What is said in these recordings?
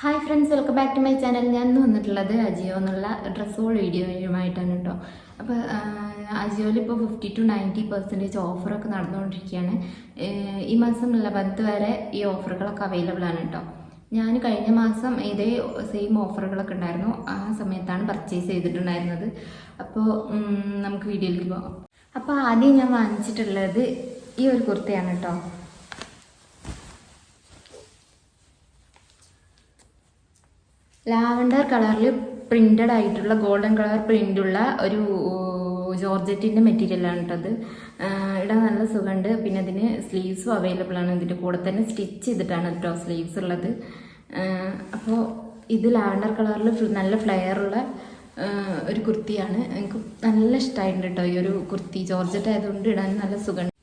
Hi friends welcome back to my channel ഞാൻ ഇന്ന് വന്നിട്ടുള്ളത് അജിയോ എന്നുള്ള ഡ്രസ് വീഡിയോയുമായിട്ടാണ് കേട്ടോ. അപ്പോൾ അജിയോയിൽ ഇപ്പോൾ ഫിഫ്റ്റി ടു നയന്റി പെർസെന്റേജ് ഓഫറൊക്കെ നടന്നുകൊണ്ടിരിക്കുകയാണ്. ഈ മാസം പത്ത് വരെ ഈ ഓഫറുകളൊക്കെ അവൈലബിൾ ആണ് കേട്ടോ. ഞാൻ കഴിഞ്ഞ മാസം ഇതേ സെയിം ഓഫറുകളൊക്കെ ഉണ്ടായിരുന്നു. ആ സമയത്താണ് പർച്ചേസ് ചെയ്തിട്ടുണ്ടായിരുന്നത്. അപ്പോൾ നമുക്ക് വീഡിയോയിലേക്ക് പോകാം. അപ്പോൾ ആദ്യം ഞാൻ വാങ്ങിച്ചിട്ടുള്ളത് ഈ ഒരു കുർത്തയാണ് കേട്ടോ. ലാവണ്ടർ കളറിൽ പ്രിന്റഡ് ആയിട്ടുള്ള ഗോൾഡൻ കളർ പ്രിന്റുള്ള ഒരു ജോർജറ്റിന്റെ മെറ്റീരിയലാണ് കേട്ടത് ഇടാൻ നല്ല സുഖമുണ്ട് പിന്നെ അതിന് സ്ലീവ്സും അവൈലബിൾ ആണ്. ഇതിന്റെ കൂടെ തന്നെ സ്റ്റിച്ച് ചെയ്തിട്ടാണ് കേട്ടോ സ്ലീവ്സ് ഉള്ളത്. അപ്പോൾ ഇത് ലാവണ്ടർ കളറിൽ നല്ല ഫ്ലെയർ ഉള്ള ഒരു കുർത്തിയാണ്. എനിക്ക് നല്ല ഇഷ്ടമായിട്ടുണ്ട് കേട്ടോ ഈ ഒരു കുർത്തി. ജോർജറ്റ് ആയതുകൊണ്ട് ഇടാൻ നല്ല സുഖമുണ്ട്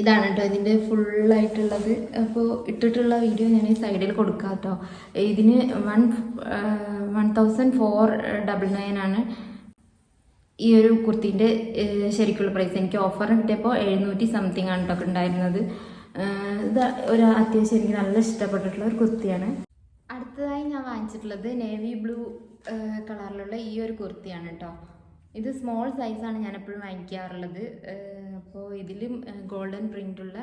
ഇതാണ് കേട്ടോ ഇതിന്റെ ഫുള്ളായിട്ടുള്ളത് അപ്പോൾ ഇട്ടിട്ടുള്ള വീഡിയോ ഞാൻ ഈ സൈഡിൽ കൊടുക്കാം കേട്ടോ. ഇതിന് one one thousand four double nine ആണ് ഈ ഒരു കുർത്തീന്റെ ശരിക്കുള്ള പ്രൈസ് എനിക്ക് ഓഫർ കിട്ടിയപ്പോൾ എഴുന്നൂറ്റി സംതിങ് ആണ് കേട്ടോ ഉണ്ടായിരുന്നത്. ഇത് ഒരു അത്യാവശ്യം എനിക്ക് നല്ല ഇഷ്ടപ്പെട്ടിട്ടുള്ള ഒരു കുർത്തിയാണ്. അടുത്തതായി ഞാൻ വാങ്ങിച്ചിട്ടുള്ളത് നേവി ബ്ലൂ കളറിലുള്ള ഈ ഒരു കുർത്തിയാണ് കേട്ടോ. ഇത് സ്മോൾ സൈസാണ് ഞാൻ എപ്പോഴും വാങ്ങിക്കാറുള്ളത്. അപ്പോൾ ഇതിലും ഗോൾഡൻ പ്രിന്റുള്ള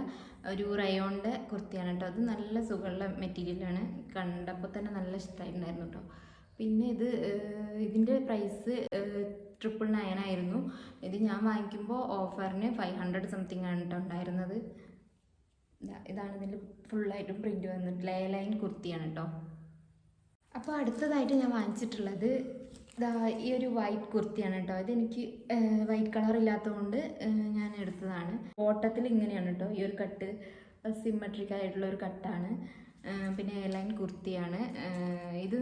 ഒരു റയോണിന്റെ കുർത്തിയാണ് കേട്ടോ. അത് നല്ല സുഖമുള്ള മെറ്റീരിയലാണ് കണ്ടപ്പോൾ തന്നെ നല്ല ഇഷ്ടമായിട്ടുണ്ടായിരുന്നു കേട്ടോ. പിന്നെ ഇത് ഇതിന്റെ പ്രൈസ് ട്രിപ്പിൾ നയൻ ആയിരുന്നു. ഇത് ഞാൻ വാങ്ങിക്കുമ്പോൾ ഓഫറിന് ഫൈവ് ഹൺഡ്രഡ് സംതിങ് ആണ് കേട്ടോ ഉണ്ടായിരുന്നത്. ഇതാ ഇതാണ് ഇതിന്റെ ഫുള്ളായിട്ടും പ്രിന്റ് വന്നിട്ട് ലേ ലൈൻ കുർത്തിയാണ് കേട്ടോ. അപ്പോൾ അടുത്തതായിട്ട് ഞാൻ വാങ്ങിച്ചിട്ടുള്ളത് ഇതാ ഈ ഒരു വൈറ്റ് കുർത്തിയാണ് കേട്ടോ ഇതെനിക്ക് വൈറ്റ് കളർ ഇല്ലാത്തതുകൊണ്ട് ഞാൻ എടുത്തതാണ്. ഓട്ടത്തിൽ ഇങ്ങനെയാണ് കേട്ടോ ഈ ഒരു കട്ട് സിമ്മട്രിക് ആയിട്ടുള്ള ഒരു കട്ടാണ്. പിന്നെ പിന്നെ എയർലൈൻ കുർത്തിയാണ്. ഇത്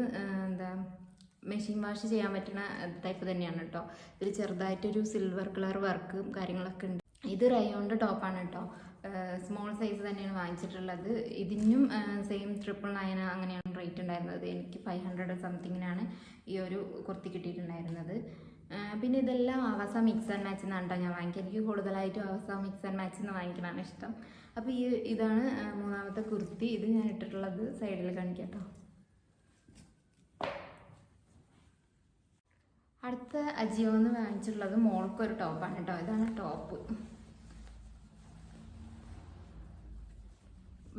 എന്താ മെഷീൻ വാഷ് ചെയ്യാൻ പറ്റുന്ന ടൈപ്പ് തന്നെയാണ് കേട്ടോ ഇതിൽ ചെറുതായിട്ടൊരു സിൽവർ കളർ വർക്കും കാര്യങ്ങളൊക്കെ ഉണ്ട്. ഇത് റയോണിന്റെ ടോപ്പാണ് കേട്ടോ സ്മോൾ സൈസ് തന്നെയാണ് വാങ്ങിച്ചിട്ടുള്ളത്. ഇതിനും സെയിം ട്രിപ്പിൾ നയൻ അങ്ങനെയാണ് റേറ്റ് ഉണ്ടായിരുന്നത് എനിക്ക് ഫൈവ് ഹൺഡ്രഡ് സംതിങ്ങിനാണ് ഈ ഒരു കുർത്തി കിട്ടിയിട്ടുണ്ടായിരുന്നത്. പിന്നെ ഇതെല്ലാം അവസ മിക്സ് ആൻഡ് മാച്ച് എന്നാണ് കേട്ടോ ഞാൻ വാങ്ങിക്കുക എനിക്ക് കൂടുതലായിട്ടും അവസ മിക്സ് ആൻഡ് മാച്ച് എന്ന് വാങ്ങിക്കാനാണ് ഇഷ്ടം. അപ്പോൾ ഈ ഇതാണ് മൂന്നാമത്തെ കുർത്തി. ഇത് ഞാൻ ഇട്ടിട്ടുള്ളത് സൈഡിൽ കാണിക്കാം കേട്ടോ അടുത്ത അജിയോ എന്ന് വാങ്ങിച്ചിട്ടുള്ളത് മോൾക്കൊരു ടോപ്പാണ് കേട്ടോ ഇതാണ് ടോപ്പ്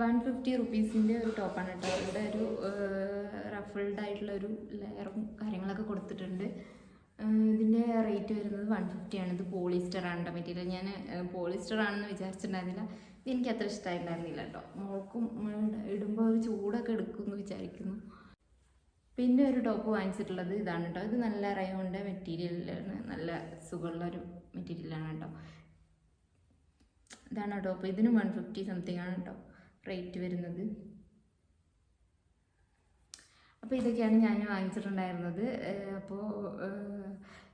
വൺ ഫിഫ്റ്റി റുപ്പീസിന്റെ ഒരു ടോപ്പാണ് കേട്ടോ ഇവിടെ ഒരു റഫിൾഡ് ആയിട്ടുള്ള ഒരു ലെയറും കാര്യങ്ങളൊക്കെ കൊടുത്തിട്ടുണ്ട്. ഇതിന്റെ റേറ്റ് വരുന്നത് വൺ ഫിഫ്റ്റി ആണ്. ഇത് പോളിസ്റ്റർ ആണ് മെറ്റീരിയൽ ഞാൻ പോളിസ്റ്റർ ആണെന്ന് വിചാരിച്ചിട്ടുണ്ടായിരുന്നില്ല. ഇത് എനിക്ക് അത്ര ഇഷ്ടമായിട്ടുണ്ടായിരുന്നില്ല കേട്ടോ മോൾക്കും ഇടുമ്പോൾ ഒരു ചൂടൊക്കെ എടുക്കുമെന്ന് വിചാരിക്കുന്നു. പിന്നെ ഒരു ടോപ്പ് വാങ്ങിച്ചിട്ടുള്ളത് ഇതാണ് കേട്ടോ ഇത് നല്ല റയോണിന്റെ മെറ്റീരിയലാണ് നല്ല സുഖമുള്ള ഒരു മെറ്റീരിയലാണ് കേട്ടോ ഇതാണ് ടോപ്പ് ഇതിന് വൺ ഫിഫ്റ്റി സംതിങ് ആണ് കേട്ടോ റേറ്റ് വരുന്നത്. അപ്പോൾ ഇതൊക്കെയാണ് ഞാൻ വാങ്ങിച്ചിട്ടുണ്ടായിരുന്നത്. അപ്പോൾ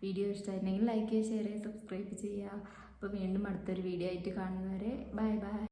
വീഡിയോ ഇഷ്ടമായിട്ടുണ്ടെങ്കിൽ ലൈക്ക് ചെയ്യുക ഷെയർ ചെയ്യുക സബ്സ്ക്രൈബ് ചെയ്യുക. അപ്പോൾ വീണ്ടും അടുത്തൊരു വീഡിയോ ആയിട്ട് കാണുന്നവരെ ബൈ ബൈ